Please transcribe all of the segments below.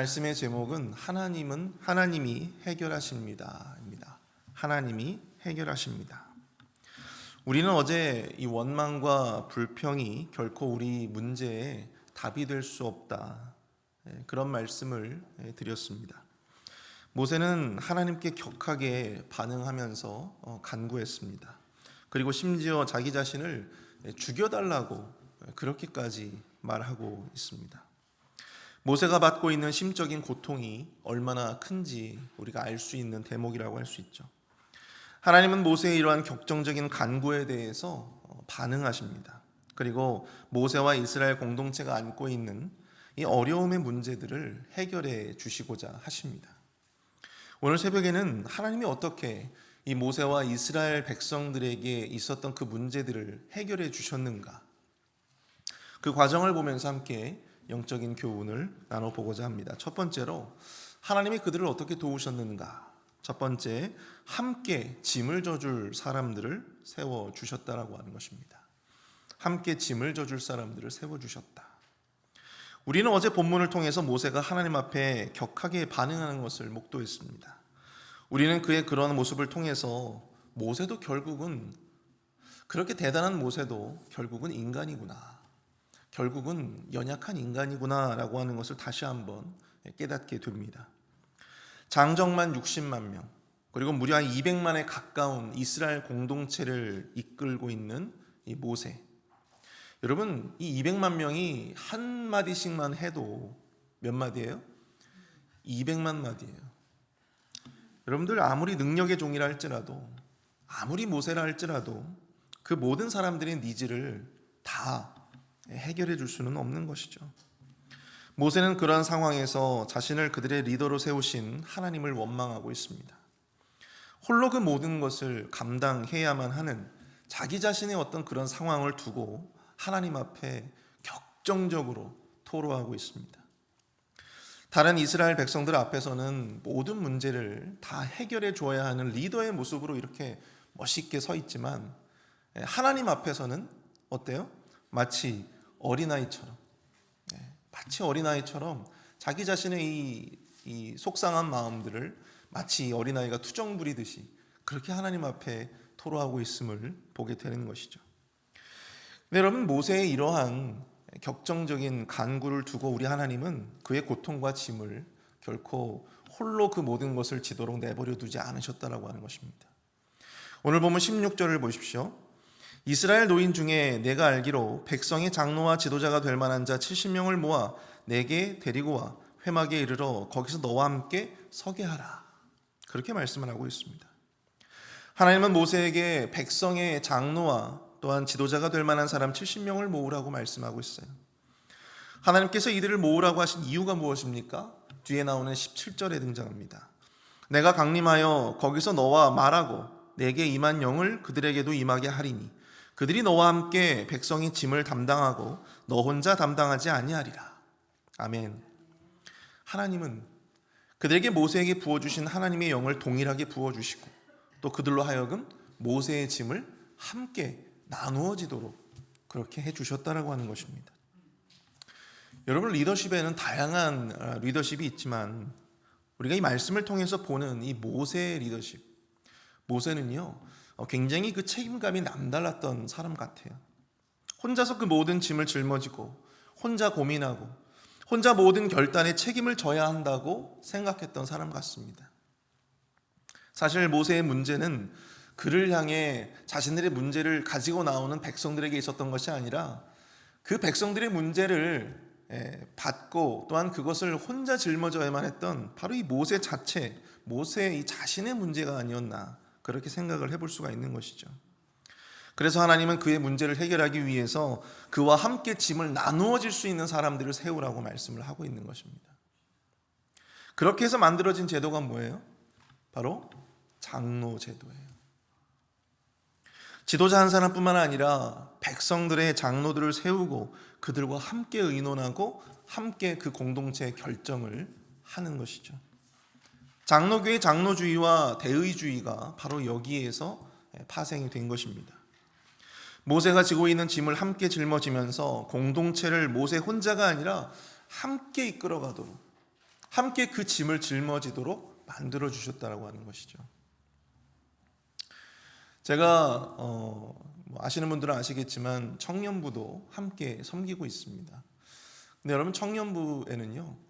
말씀의 제목은 하나님은 하나님이 해결하십니다입니다. 하나님이 해결하십니다. 우리는 어제 이 원망과 불평이 결코 우리 문제에 답이 될 수 없다. 예, 그런 말씀을 예, 드렸습니다. 모세는 하나님께 격하게 반응하면서 어, 간구했습니다. 그리고 심지어 자기 자신을 예, 죽여달라고 그렇게까지 말하고 있습니다. 모세가 받고 있는 심적인 고통이 얼마나 큰지 우리가 알 수 있는 대목이라고 할 수 있죠. 하나님은 모세의 이러한 격정적인 간구에 대해서 어, 반응하십니다. 그리고 모세와 이스라엘 공동체가 안고 있는 이 어려움의 문제들을 해결해 주시고자 하십니다. 오늘 새벽에는 하나님이 어떻게 이 모세와 이스라엘 백성들에게 있었던 그 문제들을 해결해 주셨는가? 그 과정을 보면서 함께 영적인 교훈을 나눠보고자 합니다. 첫 번째로 하나님이 그들을 어떻게 도우셨는가? 첫 번째, 함께 짐을 져줄 사람들을 세워 주셨다라고 하는 것입니다. 함께 짐을 져줄 사람들을 세워 주셨다. 우리는 어제 본문을 통해서 모세가 하나님 앞에 격하게 반응하는 것을 목도했습니다. 우리는 그의 그런 모습을 통해서 모세도 결국은 그렇게 대단한 모세도 결국은 인간이구나. 결국은 연약한 인간이구나라고 하는 것을 다시 한번 깨닫게 됩니다. 장정만 60만 명, 그리고 무려 한 200만에 가까운 이스라엘 공동체를 이끌고 있는 이 모세. 여러분, 이 200만 명이 한 마디씩만 해도 몇 마디예요? 200만 마디예요. 여러분들 아무리 능력의 종이라 할지라도 아무리 모세라 할지라도 그 모든 사람들의 니즈를 다 해결해 줄 수는 없는 것이죠. 모세는 그러한 상황에서 자신을 그들의 리더로 세우신 하나님을 원망하고 있습니다. 홀로 그 모든 것을 감당해야만 하는 자기 자신의 어떤 그런 상황을 두고 하나님 앞에 격정적으로 토로하고 있습니다. 다른 이스라엘 백성들 앞에서는 모든 문제를 다 해결해 줘야 하는 리더의 모습으로 이렇게 멋있게 서 있지만 하나님 앞에서는 어때요? 마치 어린아이처럼 네, 마치 어린아이처럼 자기 자신의 이, 이 속상한 마음들을 마치 어린아이가 투정 부리듯이 그렇게 하나님 앞에 토로하고 있음을 보게 되는 것이죠. 네, 여러분 모세의 이러한 격정적인 간구를 두고 우리 하나님은 그의 고통과 짐을 결코 홀로 그 모든 것을 지도록 내버려 두지 않으셨다라고 하는 것입니다. 오늘 보면 16절을 보십시오. 이스라엘 노인 중에 내가 알기로 백성의 장로와 지도자가 될 만한 자 70명을 모아 내게 데리고 와 회막에 이르러 거기서 너와 함께 서게 하라. 그렇게 말씀을 하고 있습니다. 하나님은 모세에게 백성의 장로와 또한 지도자가 될 만한 사람 70명을 모으라고 말씀하고 있어요. 하나님께서 이들을 모으라고 하신 이유가 무엇입니까? 뒤에 나오는 17절에 등장합니다. 내가 강림하여 거기서 너와 말하고 내게 임한 영을 그들에게도 임하게 하리니 그들이 너와 함께 백성의 짐을 담당하고 너 혼자 담당하지 아니하리라. 아멘. 하나님은 그들에게 모세에게 부어 주신 하나님의 영을 동일하게 부어 주시고 또 그들로 하여금 모세의 짐을 함께 나누어지도록 그렇게 해 주셨다라고 하는 것입니다. 여러분 리더십에는 다양한 어, 리더십이 있지만 우리가 이 말씀을 통해서 보는 이 모세의 리더십 모세는요 어, 굉장히 그 책임감이 남달랐던 사람 같아요. 혼자서 그 모든 짐을 짊어지고 혼자 고민하고 혼자 모든 결단에 책임을 져야 한다고 생각했던 사람 같습니다. 사실 모세의 문제는 그를 향해 자신들의 문제를 가지고 나오는 백성들에게 있었던 것이 아니라 그 백성들의 문제를 받고 또한 그것을 혼자 짊어져야만 했던 바로 이 모세 자체, 모세 이 자신의 문제가 아니었나 그렇게 생각을 해볼 수가 있는 것이죠. 그래서 하나님은 그의 문제를 해결하기 위해서 그와 함께 짐을 나누어질 수 있는 사람들을 세우라고 말씀을 하고 있는 것입니다. 그렇게 해서 만들어진 제도가 뭐예요? 바로 장로 제도예요. 지도자 한 사람뿐만 아니라 백성들의 장로들을 세우고 그들과 함께 의논하고 함께 그 공동체의 결정을 하는 것이죠. 장로교의 장로주의와 대의주의가 바로 여기에서 파생이 된 것입니다. 모세가 지고 있는 짐을 함께 짊어지면서 공동체를 모세 혼자가 아니라 함께 이끌어가도록 함께 그 짐을 짊어지도록 만들어 주셨다라고 하는 것이죠. 제가 어, 뭐 아시는 분들은 아시겠지만 청년부도 함께 섬기고 있습니다. 근데 여러분 청년부에는요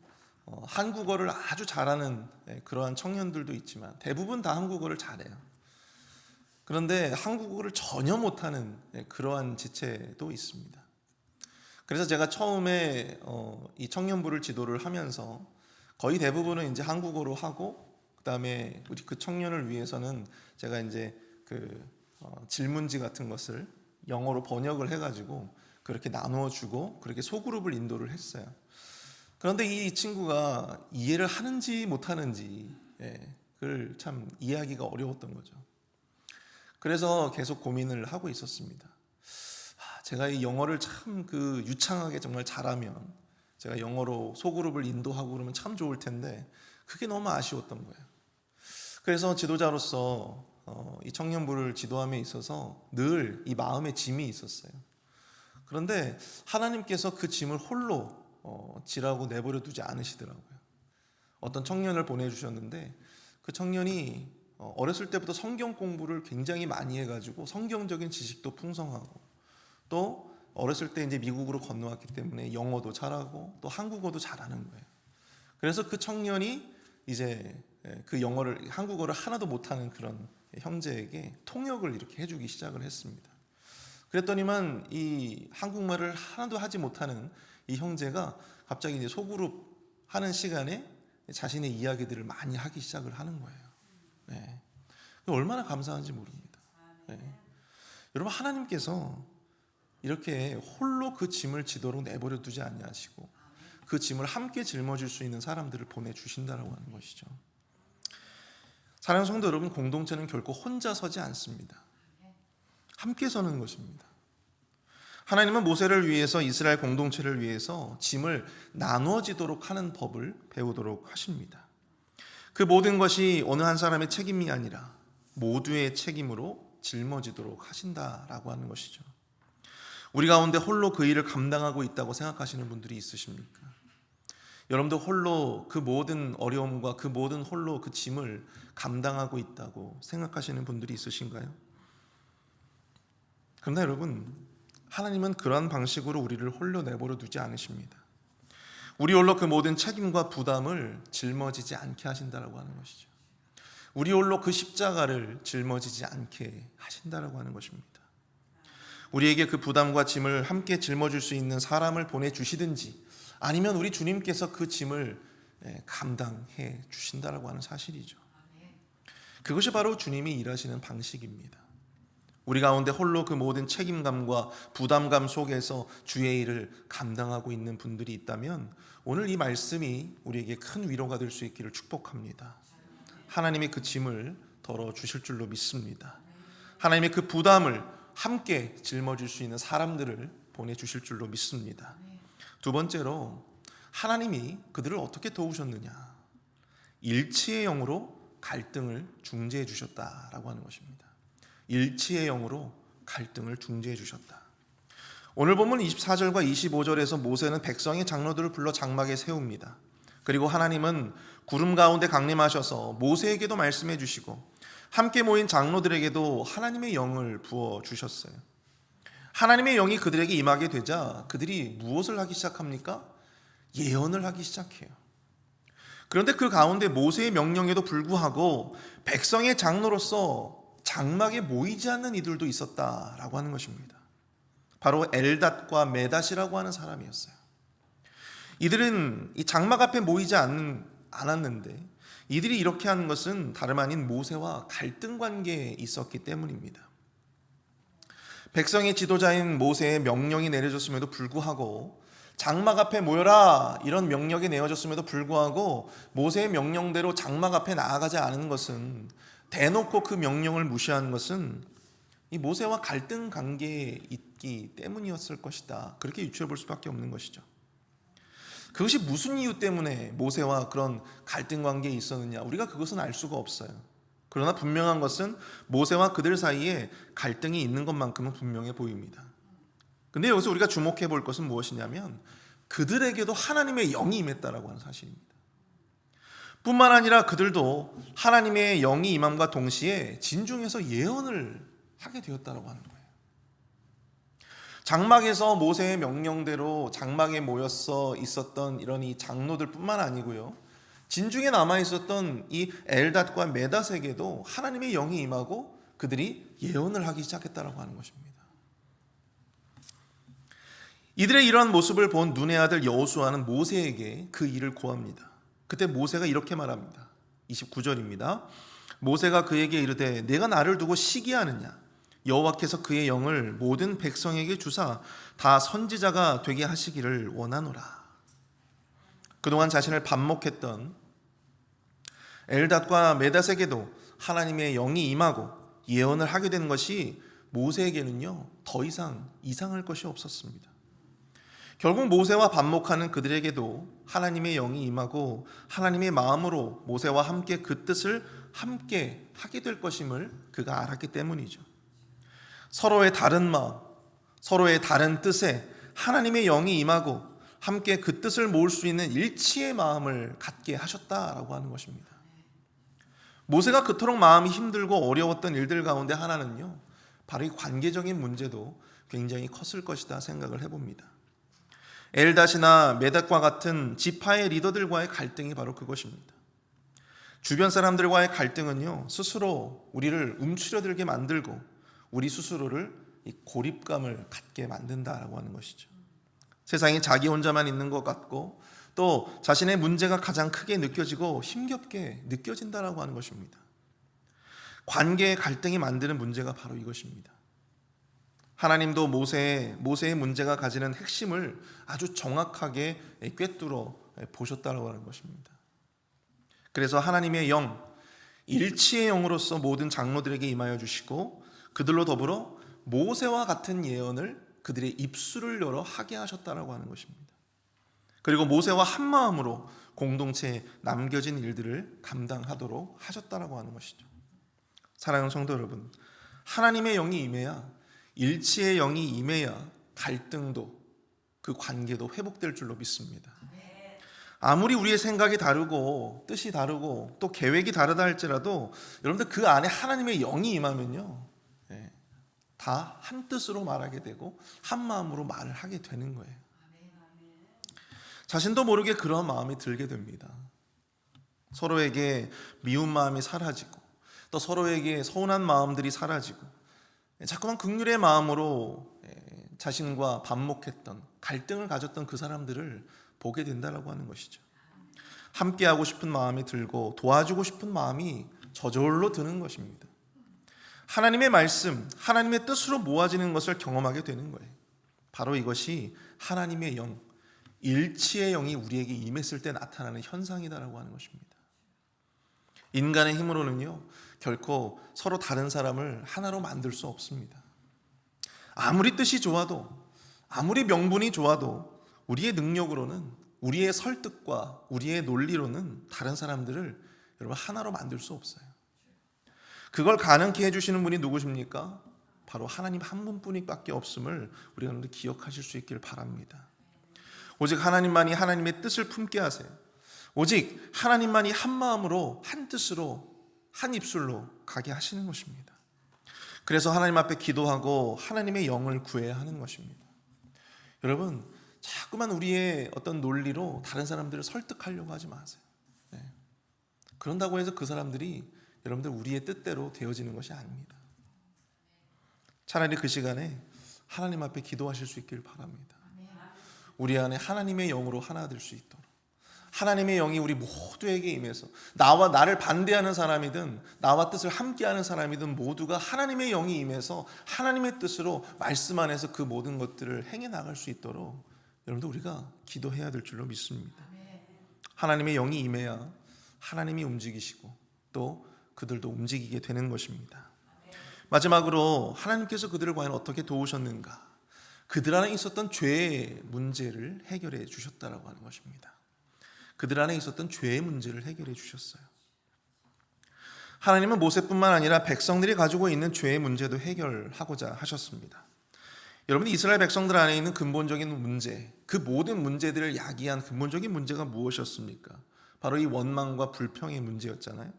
어, 한국어를 아주 잘하는 예, 그러한 청년들도 있지만 대부분 다 한국어를 잘해요. 그런데 한국어를 전혀 못하는 예, 그러한 지체도 있습니다. 그래서 제가 처음에 어, 이 청년부를 지도를 하면서 거의 대부분은 이제 한국어로 하고 그다음에 우리 그 청년을 위해서는 제가 이제 그 어, 질문지 같은 것을 영어로 번역을 해가지고 그렇게 나누어 주고 그렇게 소그룹을 인도를 했어요. 그런데 이 친구가 이해를 하는지 못하는지 예, 그걸 참 이해하기가 어려웠던 거죠. 그래서 계속 고민을 하고 있었습니다. 아, 제가 이 영어를 참 그 유창하게 정말 잘하면 제가 영어로 소그룹을 인도하고 그러면 참 좋을 텐데 그게 너무 아쉬웠던 거예요. 그래서 지도자로서 어, 이 청년부를 지도함에 있어서 늘 이 마음의 짐이 있었어요. 그런데 하나님께서 그 짐을 홀로 어, 지라고 내버려 두지 않으시더라고요. 어떤 청년을 보내주셨는데 그 청년이 어, 어렸을 때부터 성경 공부를 굉장히 많이 해가지고 성경적인 지식도 풍성하고 또 어렸을 때 이제 미국으로 건너왔기 때문에 영어도 잘하고 또 한국어도 잘하는 거예요. 그래서 그 청년이 이제 예, 그 영어를 한국어를 하나도 못하는 그런 형제에게 통역을 이렇게 해주기 시작을 했습니다. 그랬더니만 이 한국말을 하나도 하지 못하는 이 형제가 갑자기 이제 소그룹 하는 시간에 자신의 이야기들을 많이 하기 시작을 하는 거예요. 네. 얼마나 감사한지 모릅니다. 네. 여러분 하나님께서 이렇게 홀로 그 짐을 지도록 내버려 두지 아니하시고 그 짐을 함께 짊어질 수 있는 사람들을 보내 주신다라고 하는 것이죠. 사랑하는 성도 여러분, 공동체는 결코 혼자 서지 않습니다. 함께 서는 것입니다. 하나님은 모세를 위해서 이스라엘 공동체를 위해서 짐을 나누어지도록 하는 법을 배우도록 하십니다. 그 모든 것이 어느 한 사람의 책임이 아니라 모두의 책임으로 짊어지도록 하신다라고 하는 것이죠. 우리 가운데 홀로 그 일을 감당하고 있다고 생각하시는 분들이 있으십니까? 여러분도 홀로 그 모든 어려움과 그 모든 홀로 그 짐을 감당하고 있다고 생각하시는 분들이 있으신가요? 그러나 여러분, 하나님은 그러한 방식으로 우리를 홀로 내버려 두지 않으십니다. 우리 홀로 그 모든 책임과 부담을 짊어지지 않게 하신다라고 하는 것이죠. 우리 홀로 그 십자가를 짊어지지 않게 하신다라고 하는 것입니다. 우리에게 그 부담과 짐을 함께 짊어질 수 있는 사람을 보내 주시든지 아니면 우리 주님께서 그 짐을 예, 감당해 주신다라고 하는 사실이죠. 그것이 바로 주님이 일하시는 방식입니다. 우리 가운데 홀로 그 모든 책임감과 부담감 속에서 주의 일을 감당하고 있는 분들이 있다면 오늘 이 말씀이 우리에게 큰 위로가 될 수 있기를 축복합니다. 하나님이 그 짐을 덜어 주실 줄로 믿습니다. 하나님의 그 부담을 함께 짊어질 수 있는 사람들을 보내 주실 줄로 믿습니다. 두 번째로 하나님이 그들을 어떻게 도우셨느냐? 일치의 영으로 갈등을 중재해 주셨다라고 하는 것입니다. 일치의 영으로 갈등을 중재해 주셨다. 오늘 보면 24절과 25절에서 모세는 백성의 장로들을 불러 장막에 세웁니다. 그리고 하나님은 구름 가운데 강림하셔서 모세에게도 말씀해 주시고 함께 모인 장로들에게도 하나님의 영을 부어 주셨어요. 하나님의 영이 그들에게 임하게 되자 그들이 무엇을 하기 시작합니까? 예언을 하기 시작해요. 그런데 그 가운데 모세의 명령에도 불구하고 백성의 장로로서 장막에 모이지 않는 이들도 있었다라고 하는 것입니다. 바로 엘닷과 메닷이라고 하는 사람이었어요. 이들은 이 장막 앞에 모이지 않는, 않았는데 이들이 이렇게 하는 것은 다름 아닌 모세와 갈등 관계에 있었기 때문입니다. 백성의 지도자인 모세의 명령이 내려졌음에도 불구하고 장막 앞에 모여라 이런 명령이 내어졌음에도 불구하고 모세의 명령대로 장막 앞에 나아가지 않은 것은 대놓고 그 명령을 무시하는 것은 이 모세와 갈등 관계에 있기 때문이었을 것이다. 그렇게 유추해 볼 수밖에 없는 것이죠. 그것이 무슨 이유 때문에 모세와 그런 갈등 관계에 있었느냐? 우리가 그것은 알 수가 없어요. 그러나 분명한 것은 모세와 그들 사이에 갈등이 있는 것만큼은 분명해 보입니다. 근데 여기서 우리가 주목해 볼 것은 무엇이냐면 그들에게도 하나님의 영이 임했다라고 하는 사실입니다. 뿐만 아니라 그들도 하나님의 영이 임함과 동시에 진중에서 예언을 하게 되었다라고 하는 거예요. 장막에서 모세의 명령대로 장막에 모여서 있었던 이런 이 장로들뿐만 아니고요. 진중에 남아 있었던 이 엘닷과 메닷에게도 하나님의 영이 임하고 그들이 예언을 하기 시작했다라고 하는 것입니다. 이들의 이러한 모습을 본 눈의 아들 여호수아는 모세에게 그 일을 고합니다. 그때 모세가 이렇게 말합니다. 29절입니다. 모세가 그에게 이르되 내가 나를 두고 시기하느냐 여호와께서 그의 영을 모든 백성에게 주사 다 선지자가 되게 하시기를 원하노라. 그동안 자신을 반목했던 엘닷과 메닷에게도 하나님의 영이 임하고 예언을 하게 된 것이 모세에게는요 더 이상 이상할 것이 없었습니다. 결국 모세와 반목하는 그들에게도 하나님의 영이 임하고 하나님의 마음으로 모세와 함께 그 뜻을 함께 하게 될 것임을 그가 알았기 때문이죠. 서로의 다른 마음, 서로의 다른 뜻에 하나님의 영이 임하고 함께 그 뜻을 모을 수 있는 일치의 마음을 갖게 하셨다라고 하는 것입니다. 모세가 그토록 마음이 힘들고 어려웠던 일들 가운데 하나는요, 바로 이 관계적인 문제도 굉장히 컸을 것이다 생각을 해봅니다. 엘닷이나 메닷과 같은 지파의 리더들과의 갈등이 바로 그것입니다. 주변 사람들과의 갈등은요, 스스로 우리를 움츠려들게 만들고 우리 스스로를 이 고립감을 갖게 만든다라고 하는 것이죠. 세상에 자기 혼자만 있는 것 같고 또 자신의 문제가 가장 크게 느껴지고 힘겹게 느껴진다라고 하는 것입니다. 관계의 갈등이 만드는 문제가 바로 이것입니다. 하나님도 모세의 모세의 문제가 가지는 핵심을 아주 정확하게 꿰뚫어 보셨다고 하는 것입니다. 그래서 하나님의 영 일치의 영으로서 모든 장로들에게 임하여 주시고 그들로 더불어 모세와 같은 예언을 그들의 입술을 열어 하게 하셨다라고 하는 것입니다. 그리고 모세와 한 마음으로 공동체에 남겨진 일들을 감당하도록 하셨다라고 하는 것이죠. 사랑하는 성도 여러분, 하나님의 영이 임해야 일치의 영이 임해야 갈등도 그 관계도 회복될 줄로 믿습니다. 아무리 우리의 생각이 다르고 뜻이 다르고 또 계획이 다르다 할지라도 여러분들 그 안에 하나님의 영이 임하면요. 예, 다한 뜻으로 말하게 되고 한 마음으로 말을 하게 되는 거예요. 자신도 모르게 그런 마음이 들게 됩니다. 서로에게 미운 마음이 사라지고 또 서로에게 서운한 마음들이 사라지고 자꾸만 극률의 마음으로 예, 자신과 반목했던 갈등을 가졌던 그 사람들을 보게 된다라고 하는 것이죠. 함께 하고 싶은 마음이 들고 도와주고 싶은 마음이 저절로 드는 것입니다. 하나님의 말씀, 하나님의 뜻으로 모아지는 것을 경험하게 되는 거예요. 바로 이것이 하나님의 영, 일치의 영이 우리에게 임했을 때 나타나는 현상이다라고 하는 것입니다. 인간의 힘으로는요, 결코 서로 다른 사람을 하나로 만들 수 없습니다. 아무리 뜻이 좋아도, 아무리 명분이 좋아도, 우리의 능력으로는, 우리의 설득과 우리의 논리로는 다른 사람들을 여러분 하나로 만들 수 없어요. 그걸 가능케 해주시는 분이 누구십니까? 바로 하나님 한 분뿐이밖에 없음을 우리가 기억하실 수 있기를 바랍니다. 오직 하나님만이 하나님의 뜻을 품게 하세요. 오직 하나님만이 한 마음으로 한 뜻으로 한 입술로 가게 하시는 것입니다. 그래서 하나님 앞에 기도하고 하나님의 영을 구해야 하는 것입니다. 여러분, 자꾸만 우리의 어떤 논리로 다른 사람들을 설득하려고 하지 마세요. 네. 그런다고 해서 그 사람들이 여러분들 우리의 뜻대로 되어지는 것이 아닙니다. 차라리 그 시간에 하나님 앞에 기도하실 수 있기를 바랍니다. 우리 안에 하나님의 영으로 하나 될 수 있도록. 하나님의 영이 우리 모두에게 임해서 나와 나를 반대하는 사람이든 나와 뜻을 함께하는 사람이든 모두가 하나님의 영이 임해서 하나님의 뜻으로 말씀 안에서 그 모든 것들을 행해 나갈 수 있도록 여러분들 우리가 기도해야 될 줄로 믿습니다. 하나님의 영이 임해야 하나님이 움직이시고 또 그들도 움직이게 되는 것입니다. 마지막으로 하나님께서 그들을 과연 어떻게 도우셨는가? 그들 안에 있었던 죄의 문제를 해결해 주셨다라고 하는 것입니다. 그들 안에 있었던 죄의 문제를 해결해 주셨어요. 하나님은 모세뿐만 아니라 백성들이 가지고 있는 죄의 문제도 해결하고자 하셨습니다. 여러분 이스라엘 백성들 안에 있는 근본적인 문제, 그 모든 문제들을 야기한 근본적인 문제가 무엇이었습니까? 바로 이 원망과 불평의 문제였잖아요.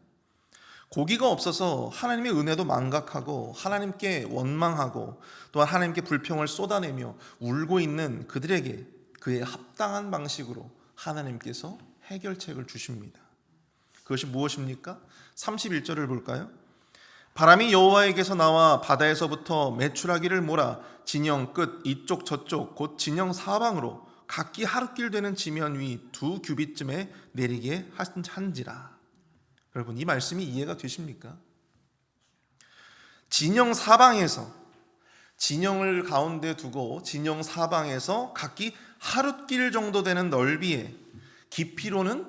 고기가 없어서 하나님의 은혜도 망각하고 하나님께 원망하고 또한 하나님께 불평을 쏟아내며 울고 있는 그들에게 그의 합당한 방식으로 하나님께서 해결책을 주십니다. 그것이 무엇입니까? 31절을 볼까요? 바람이 여호와에게서 나와 바다에서부터 메추라기를 몰아 진영 끝 이쪽 저쪽 곧 진영 사방으로 각기 하루길 되는 지면 위 두 규빗쯤에 내리게 한- 한지라. 여러분 이 말씀이 이해가 되십니까? 진영 사방에서 진영을 가운데 두고 진영 사방에서 각기 하룻길 정도 되는 넓이에 깊이로는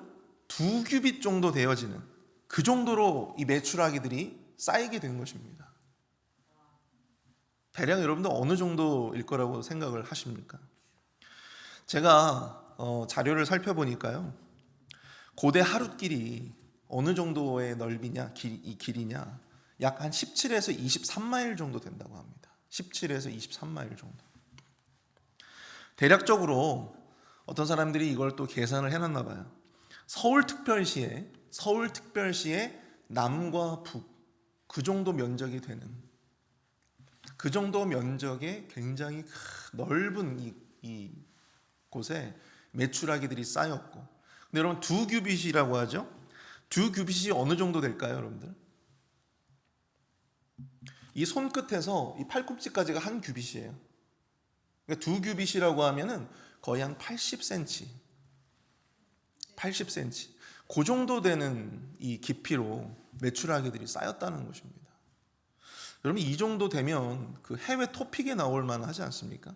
두 규빗 정도 되어지는 그 정도로 이 메추라기들이 쌓이게 된 것입니다. 대략 여러분들 어느 정도일 거라고 생각을 하십니까? 제가 어, 자료를 살펴보니까요. 고대 하룻길이 어느 정도의 넓이냐, 길, 이 길이냐, 약 한 17에서 23마일 정도 된다고 합니다. 17에서 23마일 정도. 대략적으로 어떤 사람들이 이걸 또 계산을 해놨나 봐요. 서울특별시에 서울특별시의 남과 북 그 정도 면적이 되는 그 정도 면적의 굉장히 크- 넓은 이, 이 곳에 메추라기들이 쌓였고 근데 여러분 두 규빗이라고 하죠. 두 규빗이 어느 정도 될까요, 여러분들? 이 손끝에서 이 팔꿈치까지가 한 규빗이에요. 그러니까 두 규빗이라고 하면은 거의 한 80cm, 80cm. 그 정도 되는 이 깊이로 메추라기들이 쌓였다는 것입니다. 여러분 이 정도 되면 그 해외 토픽에 나올 만하지 않습니까?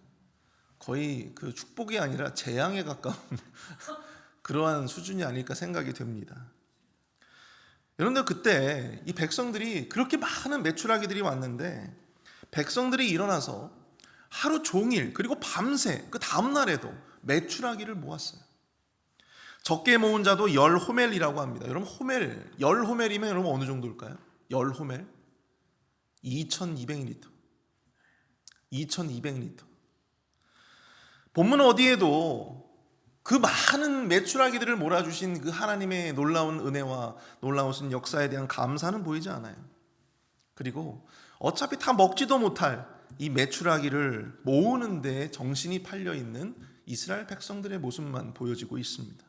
거의 그 축복이 아니라 재앙에 가까운 그러한 수준이 아닐까 생각이 됩니다. 여러분들 그때 이 백성들이 그렇게 많은 메추라기들이 왔는데 백성들이 일어나서 하루 종일 그리고 밤새 그 다음 날에도 메추라기를 모았어요. 적게 모은 자도 열 호멜이라고 합니다. 여러분 호멜 열 호멜이면 여러분 어느 정도일까요? 열 호멜 2,200리터. 2,200리터. 본문 어디에도 그 많은 메추라기들을 몰아주신 그 하나님의 놀라운 은혜와 놀라운 역사에 대한 감사는 보이지 않아요. 그리고 어차피 다 먹지도 못할 이 메추라기를 모으는 데 정신이 팔려 있는 이스라엘 백성들의 모습만 보여지고 있습니다.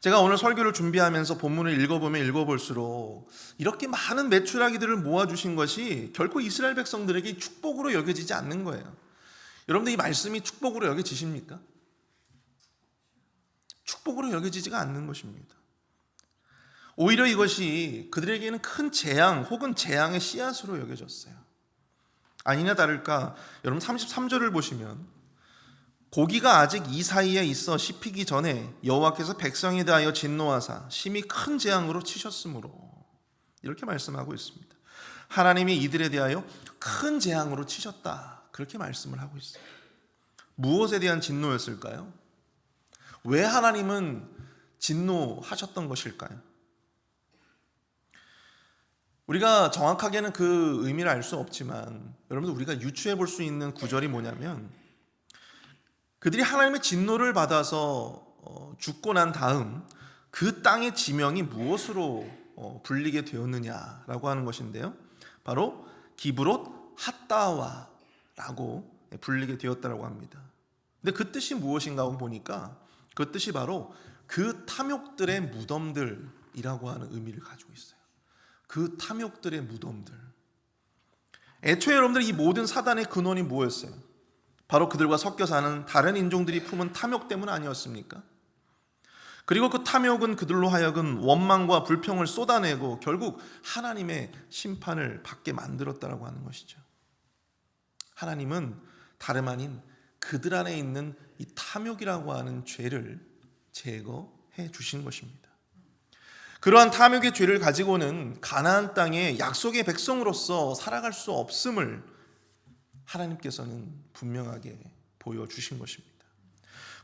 제가 오늘 설교를 준비하면서 본문을 읽어보면 읽어볼수록 이렇게 많은 메추라기들을 모아주신 것이 결코 이스라엘 백성들에게 축복으로 여겨지지 않는 거예요. 여러분들 이 말씀이 축복으로 여겨지십니까? 축복으로 여겨지지가 않는 것입니다. 오히려 이것이 그들에게는 큰 재앙 혹은 재앙의 씨앗으로 여겨졌어요. 아니나 다를까 여러분 33절을 보시면 고기가 아직 이 사이에 있어 씹히기 전에 여호와께서 백성에 대하여 진노하사 심히 큰 재앙으로 치셨으므로 이렇게 말씀하고 있습니다. 하나님이 이들에 대하여 큰 재앙으로 치셨다. 그렇게 말씀을 하고 있어요. 무엇에 대한 진노였을까요? 왜 하나님은 진노하셨던 것일까요? 우리가 정확하게는 그 의미를 알 수 없지만 여러분들 우리가 유추해 볼 수 있는 구절이 뭐냐면 그들이 하나님의 진노를 받아서 어, 죽고 난 다음 그 땅의 지명이 무엇으로 어, 불리게 되었느냐라고 하는 것인데요. 바로 기브롯 핫다와라고 불리게 되었다라고 합니다. 근데 그 뜻이 무엇인가 보니까 그 뜻이 바로 그 탐욕들의 무덤들이라고 하는 의미를 가지고 있어요. 그 탐욕들의 무덤들. 애초에 여러분들 이 모든 사단의 근원이 뭐였어요? 바로 그들과 섞여 사는 다른 인종들이 품은 탐욕 때문 아니었습니까? 그리고 그 탐욕은 그들로 하여금 원망과 불평을 쏟아내고 결국 하나님의 심판을 받게 만들었다라고 하는 것이죠. 하나님은 다름 아닌 그들 안에 있는 이 탐욕이라고 하는 죄를 제거해 주신 것입니다. 그러한 탐욕의 죄를 가지고는 가나안 땅에 약속의 백성으로서 살아갈 수 없음을 하나님께서는 분명하게 보여주신 것입니다.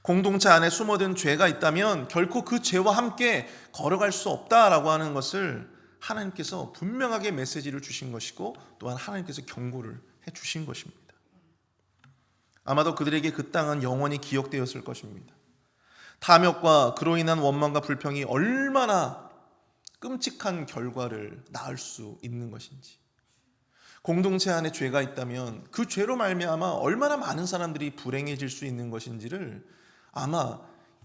공동체 안에 숨어든 죄가 있다면 결코 그 죄와 함께 걸어갈 수 없다라고 하는 것을 하나님께서 분명하게 메시지를 주신 것이고 또한 하나님께서 경고를 해 주신 것입니다. 아마도 그들에게 그 땅은 영원히 기억되었을 것입니다. 탐욕과 그로 인한 원망과 불평이 얼마나 끔찍한 결과를 낳을 수 있는 것인지 공동체 안에 죄가 있다면 그 죄로 말미암아 얼마나 많은 사람들이 불행해질 수 있는 것인지를 아마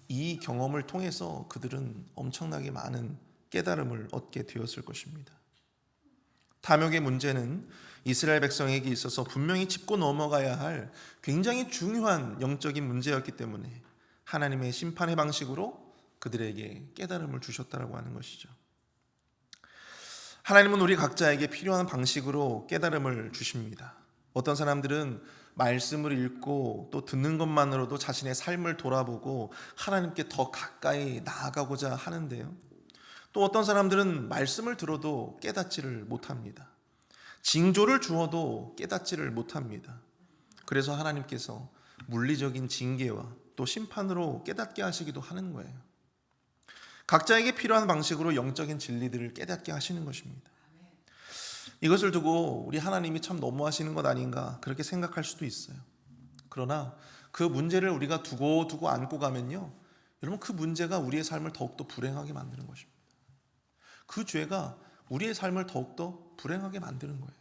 이 경험을 통해서 그들은 엄청나게 많은 깨달음을 얻게 되었을 것입니다. 탐욕의 문제는 이스라엘 백성에게 있어서 분명히 짚고 넘어가야 할 굉장히 중요한 영적인 문제였기 때문에 하나님의 심판의 방식으로 그들에게 깨달음을 주셨다라고 하는 것이죠. 하나님은 우리 각자에게 필요한 방식으로 깨달음을 주십니다. 어떤 사람들은 말씀을 읽고 또 듣는 것만으로도 자신의 삶을 돌아보고 하나님께 더 가까이 나아가고자 하는데요. 또 어떤 사람들은 말씀을 들어도 깨닫지를 못합니다. 징조를 주어도 깨닫지를 못합니다. 그래서 하나님께서 물리적인 징계와 또 심판으로 깨닫게 하시기도 하는 거예요. 각자에게 필요한 방식으로 영적인 진리들을 깨닫게 하시는 것입니다. 이것을 두고 우리 하나님이 참 너무하시는 것 아닌가 그렇게 생각할 수도 있어요. 그러나 그 문제를 우리가 두고 두고 안고 가면요. 여러분 그 문제가 우리의 삶을 더욱더 불행하게 만드는 것입니다. 그 죄가 우리의 삶을 더욱더 불행하게 만드는 거예요.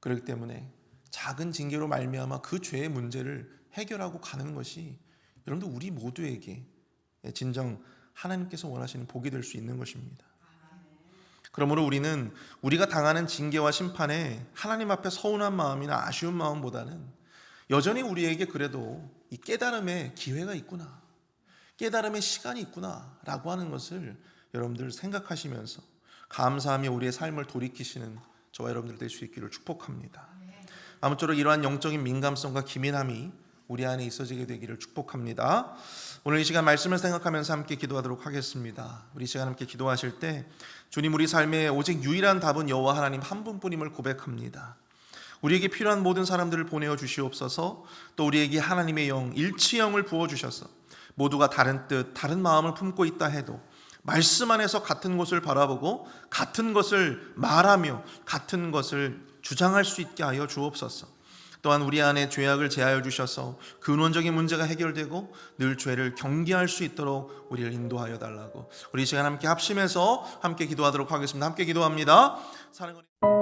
그렇기 때문에 작은 징계로 말미암아 그 죄의 문제를 해결하고 가는 것이 여러분들 우리 모두에게 진정 하나님께서 원하시는 복이 될 수 있는 것입니다. 그러므로 우리는 우리가 당하는 징계와 심판에 하나님 앞에 서운한 마음이나 아쉬운 마음보다는 여전히 우리에게 그래도 이 깨달음의 기회가 있구나. 깨달음의 시간이 있구나 라고 하는 것을 여러분들 생각하시면서 감사하며 우리의 삶을 돌이키시는 저와 여러분들 될 수 있기를 축복합니다. 아무쪼록 이러한 영적인 민감성과 기민함이 우리 안에 있어지게 되기를 축복합니다. 오늘 이 시간 말씀을 생각하면서 함께 기도하도록 하겠습니다. 우리 이 시간 함께 기도하실 때 주님 우리 삶에 오직 유일한 답은 여호와 하나님 한 분뿐임을 고백합니다. 우리에게 필요한 모든 사람들을 보내어 주시옵소서. 또 우리에게 하나님의 영 일치영을 부어 주셔서 모두가 다른 뜻, 다른 마음을 품고 있다 해도 말씀 안에서 같은 것을 바라보고 같은 것을 말하며 같은 것을 주장할 수 있게 하여 주옵소서. 또한 우리 안에 죄악을 제하여 주셔서 근원적인 문제가 해결되고 늘 죄를 경계할 수 있도록 우리를 인도하여 달라고 우리 이 시간 함께 합심해서 함께 기도하도록 하겠습니다. 함께 기도합니다. 사랑하는